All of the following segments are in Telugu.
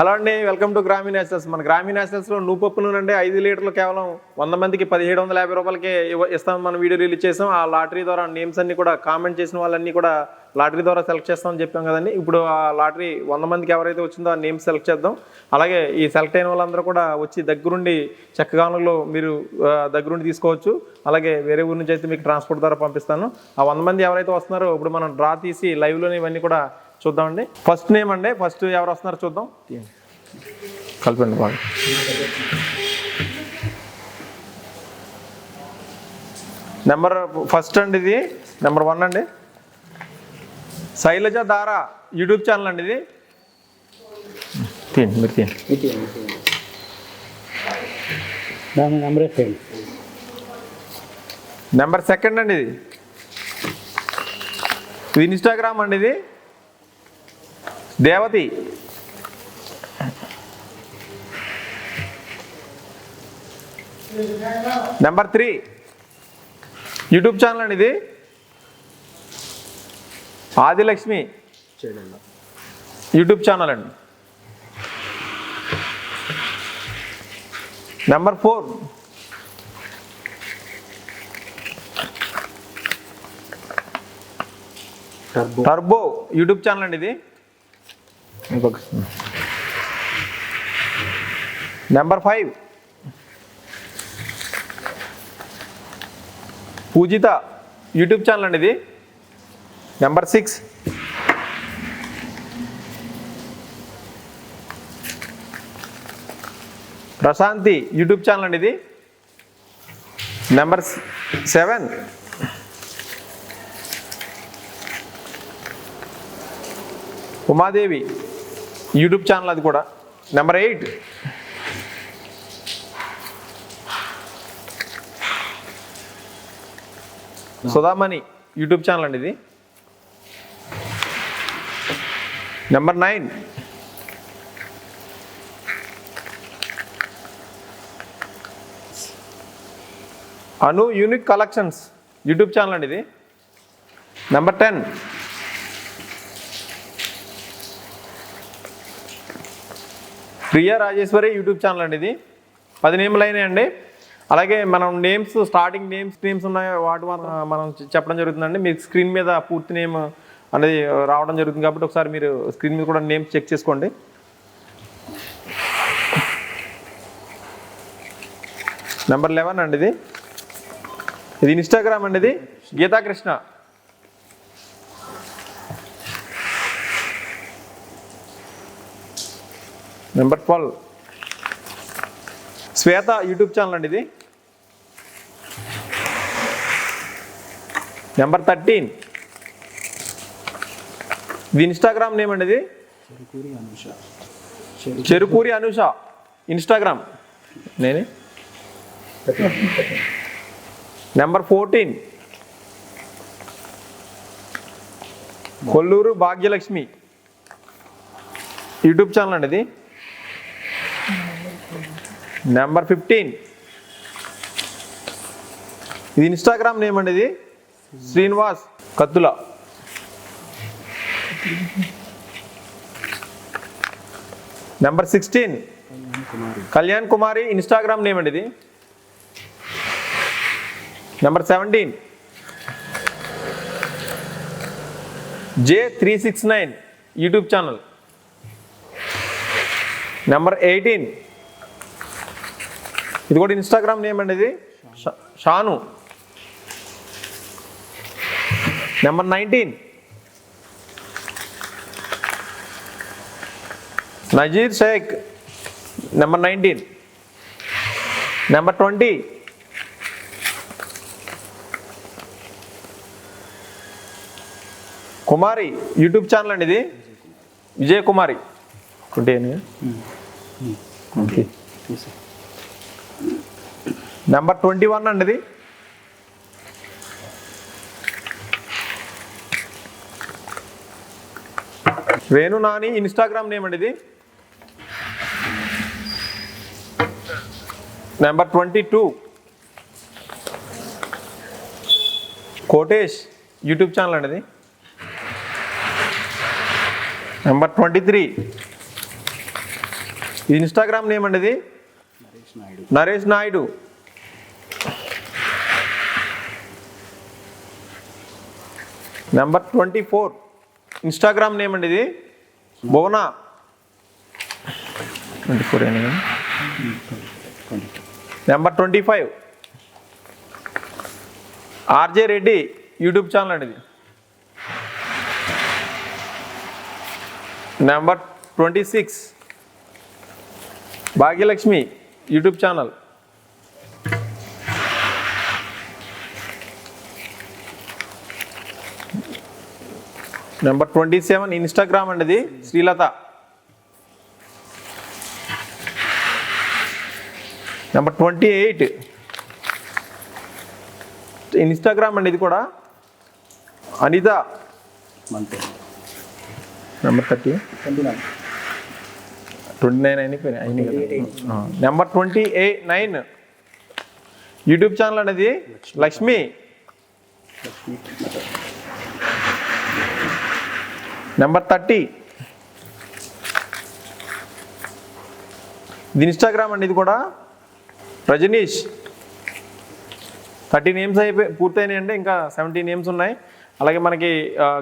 హలో అండి వెల్కమ్ టు గ్రామీణ నేషనల్స్ మన గ్రామీణ నేషనల్స్లో నువ్వు పప్పు నూనె అంటే ఐదు లీటర్లు కేవలం వంద మందికి పదిహేడు వందల యాభై రూపాయలకి ఇస్తాం మనం వీడియో రిలీజ్ చేసాం. ఆ లాటరీ ద్వారా నేమ్స్ అన్ని కూడా కామెంట్ చేసిన వాళ్ళన్నీ కూడా లాటరీ ద్వారా సెలెక్ట్ చేస్తామని చెప్పాం కదండి. ఇప్పుడు ఆ లాటరీ వంద మందికి ఎవరైతే వచ్చిందో ఆ నేమ్స్ సెలెక్ట్ చేద్దాం. అలాగే ఈ సెలెక్ట్ అయిన వాళ్ళందరూ కూడా వచ్చి దగ్గరుండి చెక్కగానులో మీరు దగ్గరుండి తీసుకోవచ్చు. అలాగే వేరే ఊరి నుంచి అయితే మీకు ట్రాన్స్పోర్ట్ ద్వారా పంపిస్తాను. ఆ వంద మంది ఎవరైతే వస్తున్నారో ఇప్పుడు మనం డ్రా తీసి లైవ్లోనే ఇవన్నీ కూడా చూద్దామండి. ఫస్ట్ నేమ్ అండి. ఫస్ట్ ఎవరు వస్తున్నారో చూద్దాం. తీయండి. కలిపండి బాగా. నెంబర్ ఫస్ట్ అండి ఇది. నెంబర్ వన్ అండి. శైలజ దారా యూట్యూబ్ ఛానల్ అండి ఇది. తీయండి మీరు తీయండి. నెంబర్ సెకండ్ అండి ఇది. ఇది ఇన్స్టాగ్రామ్ అండి ఇది. Devathi. Number three YouTube channel అండి ఇది. ఆదిలక్ష్మి. యూట్యూబ్ ఛానల్ అండి. Number four turbo turbo YouTube channel అండి ఇది. ఇంకొక number five Poojitha YouTube channel అండి ఇది. Number six Prashanthi YouTube channel అండి ఇది. Number seven Umadevi. YouTube channel అది కూడా. Number eight Sudhamani YouTube channel అండి ఇది. Number nine Anu unique collections YouTube channel అండి ఇది. Number ten Priya Rajeshwari YouTube channel అండి ఇది. పది నేమ్లు అయినాయండి అలాగే మనం నేమ్స్ స్టార్టింగ్ నేమ్స్ నేమ్స్ ఉన్నాయి వాటి వల్ల మనం చెప్పడం జరుగుతుందండి. మీకు స్క్రీన్ మీద పూర్తి నేమ్ అనేది రావడం జరుగుతుంది కాబట్టి ఒకసారి మీరు స్క్రీన్ మీద కూడా నేమ్స్ చెక్ చేసుకోండి. నెంబర్ లెవెన్ అండి ఇది. ఇది ఇన్స్టాగ్రామ్ అండి ఇది. Geethakrishna. Number twelve. Swetha YouTube channel అండి ఇది. Number thirteen. ఇది ఇన్స్టాగ్రామ్ నేమ్ అండి ఇది. చెరుకూరి అనుష. అనుష ఇన్స్టాగ్రామ్. నేనే. Number fourteen. Kolluru Bhagyalakshmi. YouTube channel అండి ఇది. నెంబర్ ఫిఫ్టీన్ ఇది ఇన్స్టాగ్రామ్ నేమ్ అండి ఇది. Srinivas Kathula number sixteen Kalyan Kumari Instagram name అండి ఇది. Number seventeen J three six nine YouTube channel number eighteen ఇది కూడా ఇన్స్టాగ్రామ్ నేమ్ అండి ఇది. Shanu. Number nineteen Nazeer Sheikh. Number nineteen number twenty Kumari YouTube channel అండి ఇది. విజయ్ కుమారి. తీసే నెంబర్ ట్వంటీ వన్ అండి ఇది. వేణు నాని ఇన్స్టాగ్రామ్ నేమ్ అండి ఇది. Number twenty two Kotesh YouTube channel అండి ఇది. నెంబర్ ట్వంటీ త్రీ ఇది ఇన్స్టాగ్రామ్ నేమ్ అండి ఇది Naresh Naidu Naresh Naidu number twenty four Instagram name అండి ఇది. Bhuvana twenty four number twenty five RJ Reddy YouTube channel అండి ఇది. Number twenty six Bhagyalakshmi YouTube channel. Number twenty seven Instagram అండి ఇది. Srilatha. Number twenty eight Instagram అండి ఇది కూడా. Anitha. Number thirty twenty nine అయిపోయినాయి అయినాయి కదా. Number twenty eight nine YouTube channel అనేది లక్ష్మీ. నెంబర్ థర్టీ ఇది ఇన్స్టాగ్రామ్ అండి ఇది కూడా రజనీష్. థర్టీ నేమ్స్ అయిపోయి పూర్తయినాయి ఇంకా సెవెంటీ నేమ్స్ ఉన్నాయి. అలాగే మనకి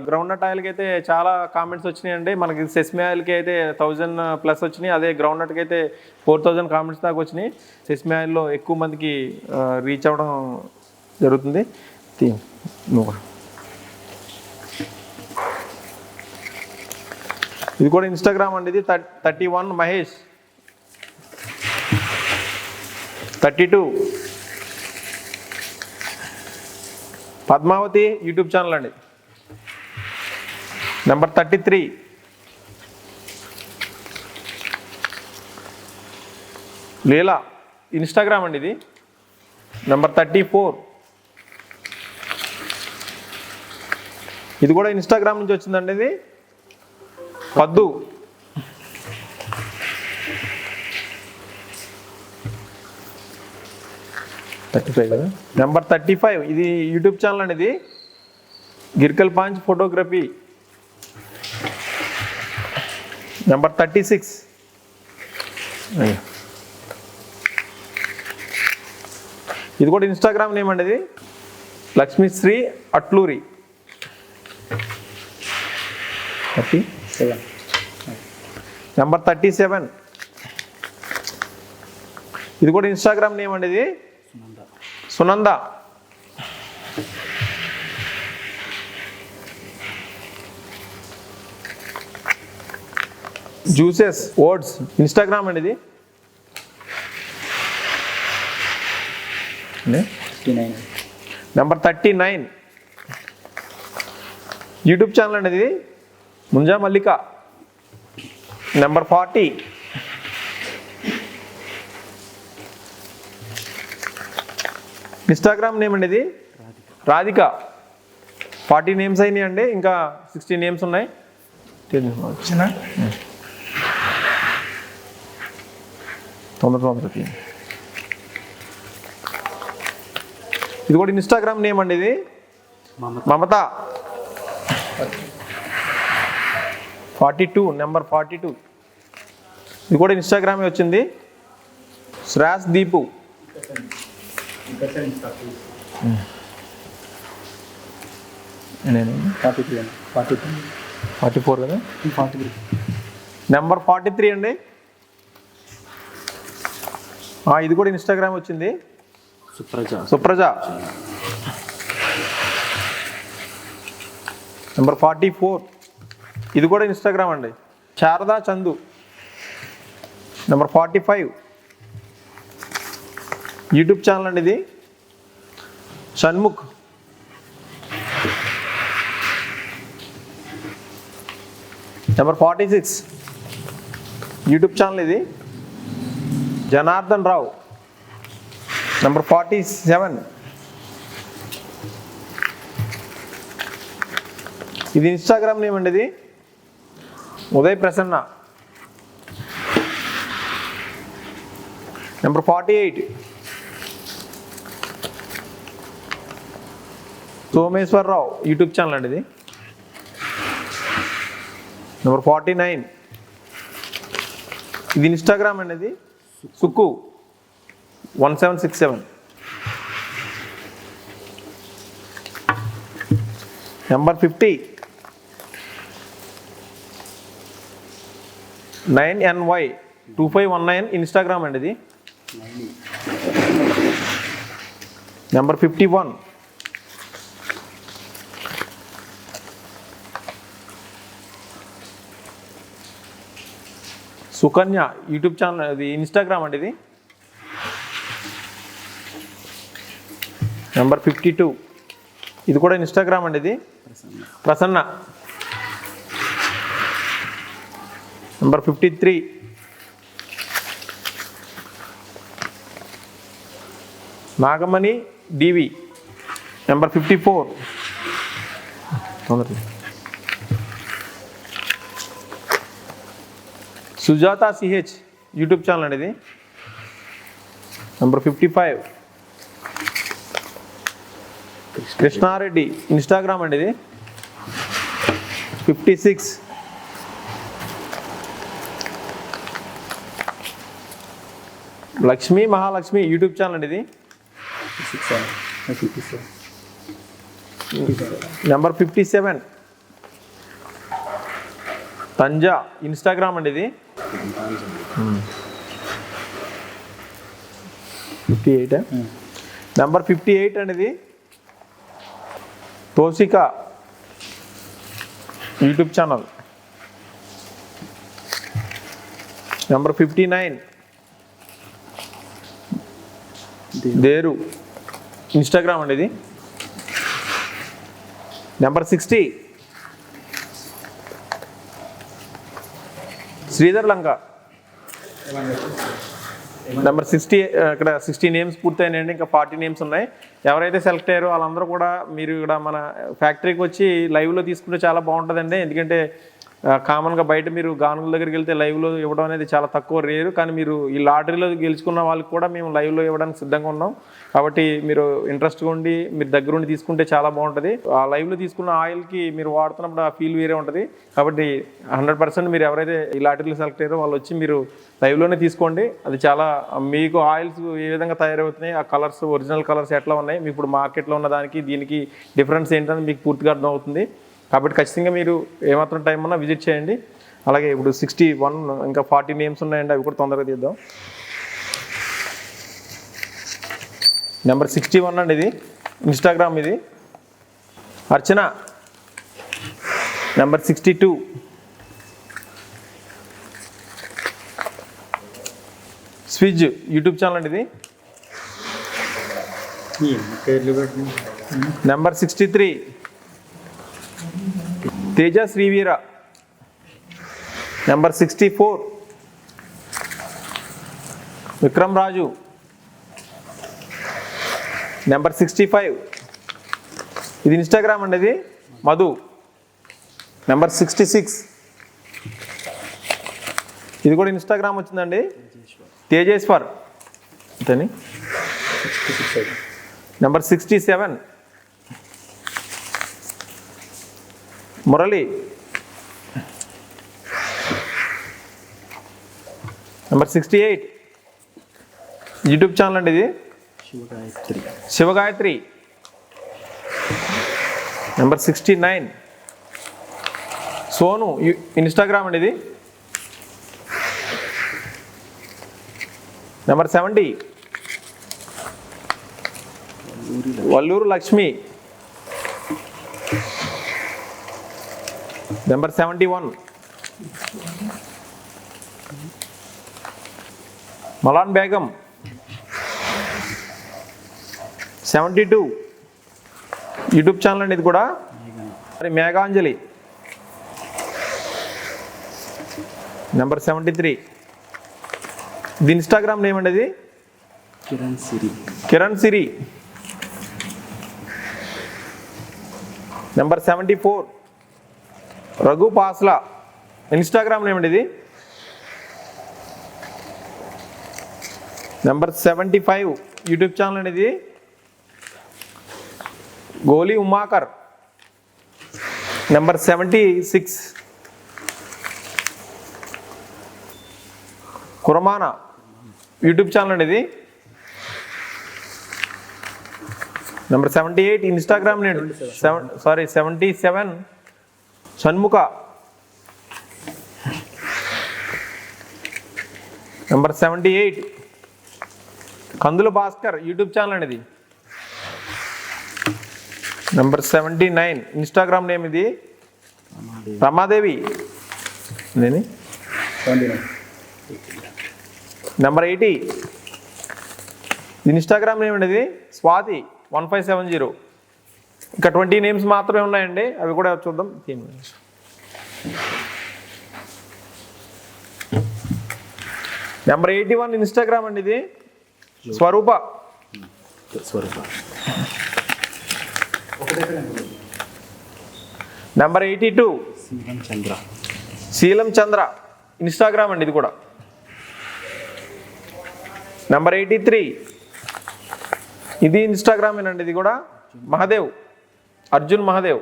గ్రౌండ్ నట్ ఆయిల్కి అయితే చాలా కామెంట్స్ వచ్చినాయండి. మనకి సెస్మి ఆయిల్కి అయితే థౌజండ్ ప్లస్ వచ్చినాయి. అదే గ్రౌండ్ నట్కి అయితే ఫోర్ థౌజండ్ కామెంట్స్ దాకా వచ్చినాయి. సెస్మి ఆయిల్లో ఎక్కువ మందికి రీచ్ అవ్వడం జరుగుతుంది. నువ్వు ఇది కూడా ఇన్స్టాగ్రామ్ అండి ఇది thirty one Mahesh. Thirty two. Padmavathi YouTube channel అండి. Number thirty three. Leela Instagram అండి ఇది. Number thirty four. ఇది కూడా ఇన్స్టాగ్రామ్ నుంచి వచ్చిందండి ఇది. పద్దు. థర్టీ ఫైవ్ కదా? Number thirty five. ఇది యూట్యూబ్ ఛానల్ అండి ఇది. గిర్కల్ పాంచ్ ఫోటోగ్రఫీ. Number thirty six. ఇది కూడా ఇన్స్టాగ్రామ్ నేమ్ అండి ఇది. Lakshmisri Atluri. Thirty seven number thirty seven ఇది కూడా ఇన్స్టాగ్రామ్ నేమ్ అండి ఇది. సునంద. జ్యూసెస్ ఓట్స్ ఇన్స్టాగ్రామ్ అండి ఇది. Number thirty nine YouTube channel అండి ఇది. Munjya Mallika number forty Instagram name అండి ఇది? రాధిక. ఫార్టీ నేమ్స్ అయినాయి అండి ఇంకా సిక్స్టీ నేమ్స్ ఉన్నాయి. వచ్చిన తొందర తొందర. ఇది కూడా ఇన్స్టాగ్రామ్ నేమ్ అండి ఇది? Mamatha Mamatha forty two number forty two. ఇది కూడా ఇన్స్టాగ్రామే వచ్చింది. శ్రాస్ దీపు. ఫార్టీ త్రీ అండి. ఫార్టీ త్రీ ఫార్టీ ఫోర్ కదా? Forty three. Number forty three అండి. ఆ, ఇది కూడా ఇన్స్టాగ్రామ్ వచ్చింది. Supraja. Supraja. Number forty four. ఇది కూడా ఇన్స్టాగ్రామ్ అండి. Sharada Chandu. Number forty five YouTube channel అండి ఇది. Shanmukh. Number forty six YouTube channel ఇది. Janardhan Rao. Number forty seven ఇది ఇన్స్టాగ్రామ్ నేమ్ అండి ఇది. Uday Prasanna number forty eight Someswararao YouTube channel అండి ఇది. నెంబర్ ఫార్టీ నైన్ ఇది ఇన్స్టాగ్రామ్ అనేది Sukku. One seven six seven number fifty nine NY two five one nine Instagram అండి ఇది. Number fifty one Sukanya YouTube channel అది ఇన్స్టాగ్రామ్ అండి ఇది. నెంబర్ ఫిఫ్టీ టూ ఇది కూడా ఇన్స్టాగ్రామ్ అండి ఇది. Prasanna. Number fifty three Nagamani DV number fifty four Sujatha CH YouTube channel అండి ఇది number fifty five Krishnareddy Instagram అండి ఇది fifty six Lakshmi Mahalakshmi YouTube channel అండి ఇది. Number fifty seven. తంజా ఇన్స్టాగ్రామ్ అండి ఇది. Fifty eight number fifty eight అండి ఇది. తోసిక YouTube channel. Number fifty nine. దేరు. Instagram అండి ఇది. Number sixty Sridhar Lanka. Number sixty ఇక్కడ సిక్స్టీ నేమ్స్ పూర్తయినాయండి ఇంకా ఫార్టీ నేమ్స్ ఉన్నాయి. ఎవరైతే సెలెక్ట్ అయ్యారో వాళ్ళందరూ కూడా మీరు ఇక్కడ మన ఫ్యాక్టరీకి వచ్చి లైవ్లో తీసుకుంటే చాలా బాగుంటుందండి. ఎందుకంటే కామన్గా బయట మీరు గానుల దగ్గరికి వెళ్తే లైవ్లో ఇవ్వడం అనేది చాలా తక్కువ రేరు. కానీ మీరు ఈ లాటరీలో గెలుచుకున్న వాళ్ళకి కూడా మేము లైవ్లో ఇవ్వడానికి సిద్ధంగా ఉన్నాం. కాబట్టి మీరు ఇంట్రెస్ట్గా ఉండి మీరు దగ్గరుండి తీసుకుంటే చాలా బాగుంటుంది. ఆ లైవ్లో తీసుకున్న ఆయిల్కి మీరు వాడుతున్నప్పుడు ఆ ఫీల్ వేరే ఉంటుంది. కాబట్టి హండ్రెడ్ పర్సెంట్ మీరు ఎవరైతే ఈ లాటరీలో సెలెక్ట్ అయ్యారో వాళ్ళు వచ్చి మీరు లైవ్లోనే తీసుకోండి. అది చాలా మీకు ఆయిల్స్ ఏ విధంగా తయారవుతున్నాయి ఆ కలర్స్ ఒరిజినల్ కలర్స్ ఎట్లా ఉన్నాయి మీకు ఇప్పుడు మార్కెట్లో ఉన్న దానికి దీనికి డిఫరెన్స్ ఏంటని మీకు పూర్తిగా అర్థం అవుతుంది కాబట్టి ఖచ్చితంగా మీరు ఏమాత్రం టైం ఉన్నా విజిట్ చేయండి. అలాగే ఇప్పుడు సిక్స్టీ వన్ ఇంకా ఫార్టీ నేమ్స్ ఉన్నాయండి అవి కూడా తొందరగా తీద్దాం. నెంబర్ సిక్స్టీ వన్ అండి ఇది. ఇన్స్టాగ్రామ్ ఇది. అర్చన. నెంబర్ సిక్స్టీ టూ స్విజ్ యూట్యూబ్ ఛానల్ అండి ఇది. Number sixty three Teja Sriveera number sixty four. Vikram Raju number sixty five. ఇది ఇన్స్టాగ్రామ్ అండి ఇది? Madhu number sixty six. ఇది కూడా ఇన్స్టాగ్రామ్ వచ్చిందండి? Tejeshwar. అంతేని? Number sixty seven. Murali. Number sixty eight YouTube channel అండి ఇది? Sivagayathri. Sivagayathri. Number sixty nine Sonu Instagram అండి ఇది? Number seventy Valluru Lakshmi. Number seventy one Malan Begum seventy two YouTube channel అండి ఇది కూడా మరి మేఘాంజలి నెంబర్ సెవెంటీ త్రీ ఇది ఇన్స్టాగ్రామ్ నేమ్ అండి ఇది Kiran Siri Kiran Siri number seventy four Raghu పాస్లా. Instagram ఏమిటి ఇది? Number seventy five YouTube channel అండి ఇది? Goli Umakar. Number seventy six Kuramana YouTube channel అండి ఇది? నెంబర్ సెవెంటీ ఎయిట్ ఇన్స్టాగ్రామ్ నేను seven sorry seventy seven Shanmukha. Number seventy eight Kandula Bhaskar YouTube channel అండి ఇది number seventy nine Instagram name ఇది. రమాదేవి. నేను నెంబర్ ఎయిటీ ఇన్స్టాగ్రామ్ నేమ్ అండి ఇది Swathi one five seven zero ఇంకా ట్వంటీ నేమ్స్ మాత్రమే ఉన్నాయండి. అవి కూడా చూద్దాం. నెంబర్ ఎయిటీ వన్ ఇన్స్టాగ్రామ్ అండి ఇది. Swaroopa. Swaroopa. Number eighty two. Chandra. Sheelam Chandra. Instagram అండి ఇది కూడా. Number eighty three. ఇది ఇన్స్టాగ్రామ్ అండి ఇది కూడా. Mahadev. Arjun Mahadev.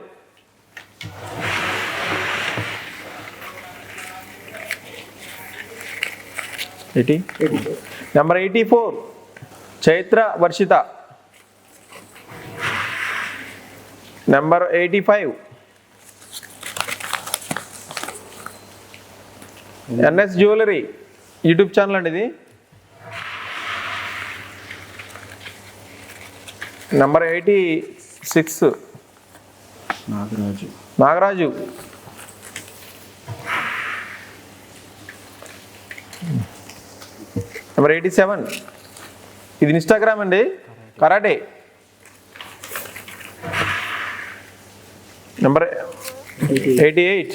Eighty number eighty four Chaitra Varshitha number eighty five NS jewellery YouTube channel అండి ఇది. Number eighty six Nagaraju. Nagaraju. Number eighty seven ఇది ఇన్స్టాగ్రామ్ అండి. Karate number eighty eight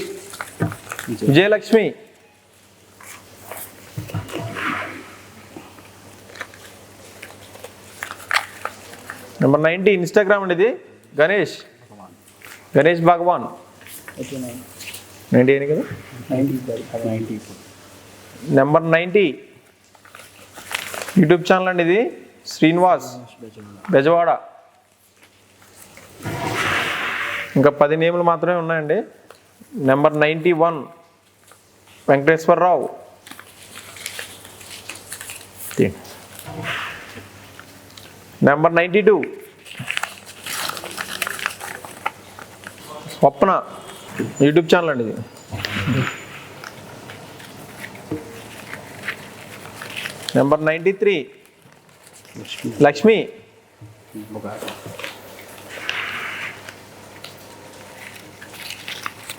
Vijayalakshmi. Number ninety Instagram అండి ఇది. గణేష్ గణేష్ భగవాన్. నైంటీ అయినా కదా? నెంబర్ నైంటీ యూట్యూబ్ ఛానల్ అండి ఇది. శ్రీనివాస్ బెజవాడ. ఇంకా పది నేములు మాత్రమే ఉన్నాయండి. Number ninety one Venkateswararao. Number ninety two Swapna YouTube channel అండి ఇది. Number ninety three Lakshmi.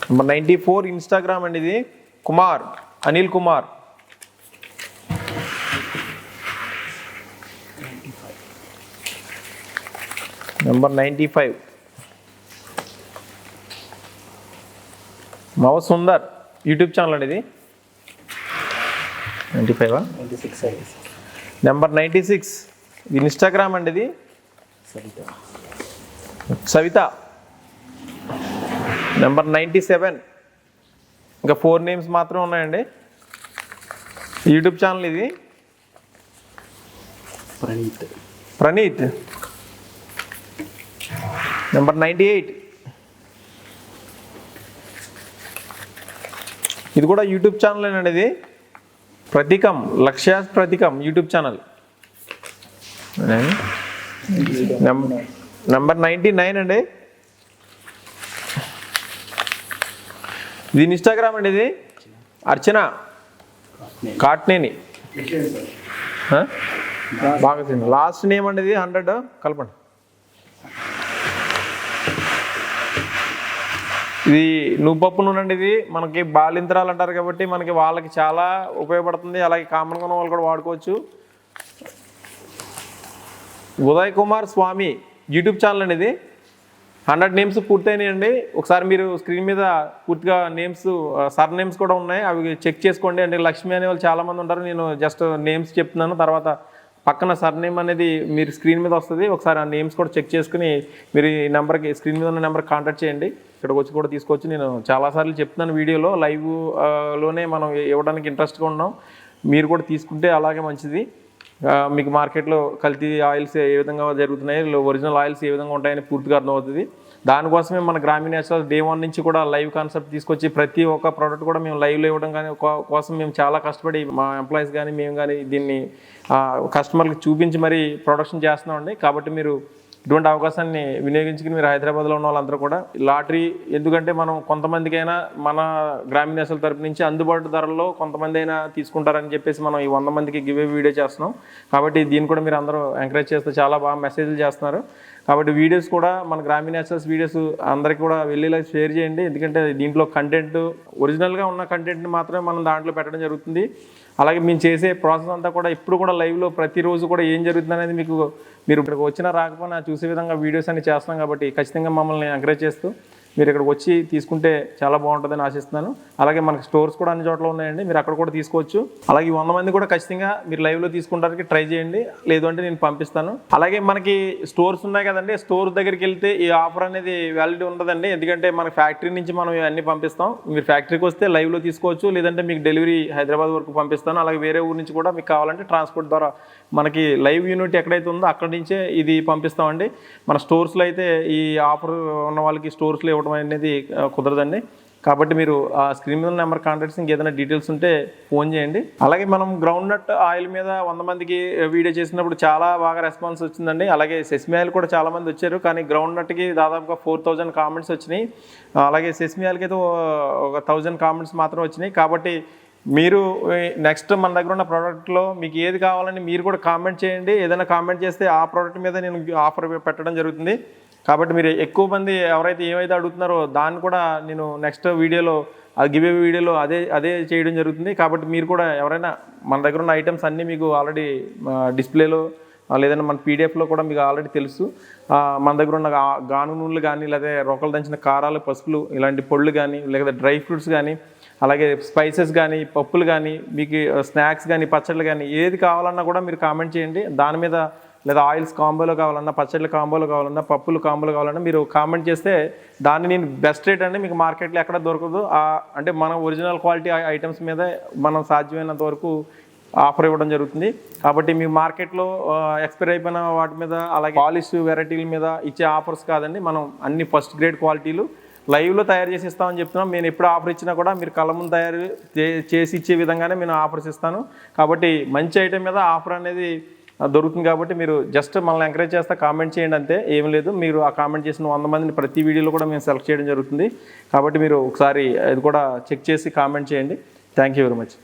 Number ninety four Instagram అండి ఇది. Kumar Anil Kumar. Number ninety five మవ Sundar YouTube channel అండి ఇది. Ninety ఫైవా? Number ninety six. Instagram అండి ఇది. సవిత. Number ninety seven. ఇంకా ఫోర్ నేమ్స్ మాత్రమే ఉన్నాయండి. యూట్యూబ్ ఛానల్ ఇది. Praneeth. Praneeth. Number ninety eight. ఇది కూడా యూట్యూబ్ ఛానల్ అండి ఇది ప్రతీకం Lakshya Prathikam YouTube channel number ninety nine అండి. ఇది ఇన్స్టాగ్రామ్ అండి ఇది అర్చన. కాట్నేని? బాగా లాస్ట్ నేమ్ అండి ఇది హండ్రెడ్ కలపండి. ఇది నువ్వు నూనె అండి ఇది. మనకి బాలింతరాలు అంటారు కాబట్టి మనకి వాళ్ళకి చాలా ఉపయోగపడుతుంది. అలాగే కామన్గా ఉన్న వాళ్ళు కూడా వాడుకోవచ్చు. ఉదయ్ కుమార్ స్వామి యూట్యూబ్ ఛానల్ అండి ఇది. హండ్రెడ్ నేమ్స్ పూర్తయినాయండి. ఒకసారి మీరు స్క్రీన్ మీద పూర్తిగా నేమ్స్ సర్ నేమ్స్ కూడా ఉన్నాయి. అవి చెక్ చేసుకోండి. అంటే లక్ష్మి అనే వాళ్ళు చాలామంది ఉంటారు. నేను జస్ట్ నేమ్స్ చెప్తున్నాను. తర్వాత పక్కన సర్ నేమ్ అనేది మీరు స్క్రీన్ మీద వస్తుంది ఒకసారి ఆ నేమ్స్ కూడా చెక్ చేసుకుని మీరు ఈ నెంబర్కి స్క్రీన్ మీద ఉన్న నెంబర్ కాంటాక్ట్ చేయండి. ఇక్కడికి వచ్చి కూడా తీసుకొచ్చి నేను చాలాసార్లు చెప్తున్నాను వీడియోలో. లైవ్లోనే మనం ఇవ్వడానికి ఇంట్రెస్ట్గా ఉన్నాం. మీరు కూడా తీసుకుంటే అలాగే మంచిది. మీకు మార్కెట్లో కల్తీ ఆయిల్స్ ఏ విధంగా జరుగుతున్నాయి ఒరిజినల్ ఆయిల్స్ ఏ విధంగా ఉంటాయని పూర్తిగా అర్థమవుతుంది. దానికోసమే మన గ్రామీణ యాక్చువల్ డే వన్ నుంచి కూడా లైవ్ కాన్సెప్ట్ తీసుకొచ్చి ప్రతి ఒక్క ప్రోడక్ట్ కూడా మేము లైవ్లో ఇవ్వడం కానీ కోసం మేము చాలా కష్టపడి మా ఎంప్లాయీస్ కానీ మేము కానీ దీన్ని కస్టమర్లకు చూపించి మరీ ప్రొడక్షన్ చేస్తున్నామండి. కాబట్టి మీరు ఇటువంటి అవకాశాన్ని వినియోగించుకుని మీరు హైదరాబాద్లో ఉన్న వాళ్ళందరూ కూడా లాటరీ ఎందుకంటే మనం కొంతమందికైనా మన గ్రామీణ నేషనల్ తరపు నుంచి అందుబాటు ధరల్లో కొంతమంది అయినా తీసుకుంటారని చెప్పేసి మనం ఈ వంద మందికి గివ్ వీడియో చేస్తున్నాం. కాబట్టి దీన్ని కూడా మీరు అందరూ ఎంకరేజ్ చేస్తే చాలా బాగా మెసేజ్లు చేస్తున్నారు. కాబట్టి వీడియోస్ కూడా మన గ్రామీణ నేషనల్స్ వీడియోస్ అందరికీ కూడా వెళ్ళేలా షేర్ చేయండి. ఎందుకంటే దీంట్లో కంటెంట్ ఒరిజినల్గా ఉన్న కంటెంట్ని మాత్రమే మనం దాంట్లో పెట్టడం జరుగుతుంది. అలాగే మేము చేసే ప్రాసెస్ అంతా కూడా ఇప్పుడు కూడా లైవ్లో ప్రతిరోజు కూడా ఏం జరుగుతుంది అనేది మీకు మీరు ఇక్కడికి వచ్చినా రాకపోయినా చూసే విధంగా వీడియోస్ అన్ని చేస్తున్నాం కాబట్టి ఖచ్చితంగా మమ్మల్ని ఎంకరేజ్ చేస్తూ మీరు ఇక్కడికి వచ్చి తీసుకుంటే చాలా బాగుంటుందని ఆశిస్తున్నాను. అలాగే మనకి స్టోర్స్ కూడా అన్ని చోట్ల ఉన్నాయండి. మీరు అక్కడ కూడా తీసుకోవచ్చు. అలాగే వంద మంది కూడా ఖచ్చితంగా మీరు లైవ్లో తీసుకుంటానికి ట్రై చేయండి. లేదు అంటే నేను పంపిస్తాను. అలాగే మనకి స్టోర్స్ ఉన్నాయి కదండి. స్టోర్ దగ్గరికి వెళ్తే ఈ ఆఫర్ అనేది వ్యాలిటీ ఉండదండి. ఎందుకంటే మన ఫ్యాక్టరీ నుంచి మనం అన్ని పంపిస్తాం. మీరు ఫ్యాక్టరీకి వస్తే లైవ్లో తీసుకోవచ్చు. లేదంటే మీకు డెలివరీ హైదరాబాద్ వరకు పంపిస్తాను. అలాగే వేరే ఊరు నుంచి కూడా మీకు కావాలంటే ట్రాన్స్పోర్ట్ ద్వారా మనకి లైవ్ యూనిట్ ఎక్కడైతే ఉందో అక్కడి నుంచే ఇది పంపిస్తామండి. మన స్టోర్స్లో అయితే ఈ ఆఫర్ ఉన్న వాళ్ళకి స్టోర్స్లో ఇవ్వడం అనేది కుదరదండి. కాబట్టి మీరు ఆ స్క్రీన్ మీద నెంబర్ కాంటాక్ట్స్ ఇంకేదైనా డీటెయిల్స్ ఉంటే ఫోన్ చేయండి. అలాగే మనం గ్రౌండ్ నట్ ఆయిల్ మీద వంద మందికి వీడియో చేసినప్పుడు చాలా బాగా రెస్పాన్స్ వచ్చిందండి. అలాగే సెస్మి ఆయిల్ కూడా చాలా మంది వచ్చారు. కానీ గ్రౌండ్ నట్కి దాదాపుగా ఫోర్ థౌజండ్ కామెంట్స్ వచ్చినాయి. అలాగే సెస్మి ఆయిల్కి అయితే ఒక థౌజండ్ కామెంట్స్ మాత్రం వచ్చినాయి. కాబట్టి మీరు నెక్స్ట్ మన దగ్గర ఉన్న ప్రోడక్ట్లో మీకు ఏది కావాలని మీరు కూడా కామెంట్ చేయండి. ఏదైనా కామెంట్ చేస్తే ఆ ప్రోడక్ట్ మీద నేను ఆఫర్ పెట్టడం జరుగుతుంది. కాబట్టి మీరు ఎక్కువ మంది ఎవరైతే ఏమైతే అడుగుతున్నారో దాన్ని కూడా నేను నెక్స్ట్ వీడియోలో అది గివే వీడియోలో అదే అదే చేయడం జరుగుతుంది. కాబట్టి మీరు కూడా ఎవరైనా మన దగ్గర ఉన్న ఐటమ్స్ అన్నీ మీకు ఆల్రెడీ డిస్ప్లేలో లేదంటే మన పీడిఎఫ్లో కూడా మీకు ఆల్రెడీ తెలుసు. మన దగ్గర ఉన్న గాను నూనెలు కానీ లేదా రొక్కలు దంచిన కారాలు పసుపులు ఇలాంటి పొళ్ళు కానీ లేదా డ్రై ఫ్రూట్స్ కానీ అలాగే స్పైసెస్ కానీ పప్పులు కానీ మీకు స్నాక్స్ కానీ పచ్చళ్ళు కానీ ఏది కావాలన్నా కూడా మీరు కామెంట్ చేయండి. దాని మీద లేదా ఆయిల్స్ కాంబోలో కావాలన్నా పచ్చళ్ళ కాంబోలో కావాలన్నా పప్పులు కాంబోలో కావాలన్నా మీరు కామెంట్ చేస్తే దాన్ని నేను బెస్ట్ రేట్ అండి మీకు మార్కెట్లో ఎక్కడ దొరకదు. అంటే మన ఒరిజినల్ క్వాలిటీ ఐటమ్స్ మీద మనం సాధ్యమైనంత వరకు ఆఫర్ ఇవ్వడం జరుగుతుంది. కాబట్టి మీ మార్కెట్లో ఎక్స్పైర్ అయిపోయిన వాటి మీద అలాగే పాలిష్ వెరైటీల మీద ఇచ్చే ఆఫర్స్ కాదండి. మనం అన్ని ఫస్ట్ గ్రేడ్ క్వాలిటీలు లైవ్లో తయారు చేసి ఇస్తామని చెప్తున్నాం. నేను ఎప్పుడు ఆఫర్ ఇచ్చినా కూడా మీరు కళ్ళ ముందు తయారు చే- చేసి ఇచ్చే విధంగానే నేను ఆఫర్స్ ఇస్తాను. కాబట్టి మంచి ఐటెం మీద ఆఫర్ అనేది దొరుకుతుంది కాబట్టి మీరు జస్ట్ మనల్ని ఎంకరేజ్ చేస్తే కామెంట్ చేయండి అంతే ఏం లేదు. మీరు ఆ కామెంట్ చేసిన వంద మందిని ప్రతి వీడియోలో కూడా మేము సెలెక్ట్ చేయడం జరుగుతుంది. కాబట్టి మీరు ఒకసారి ఇది కూడా చెక్ చేసి కామెంట్ చేయండి. Thank you very much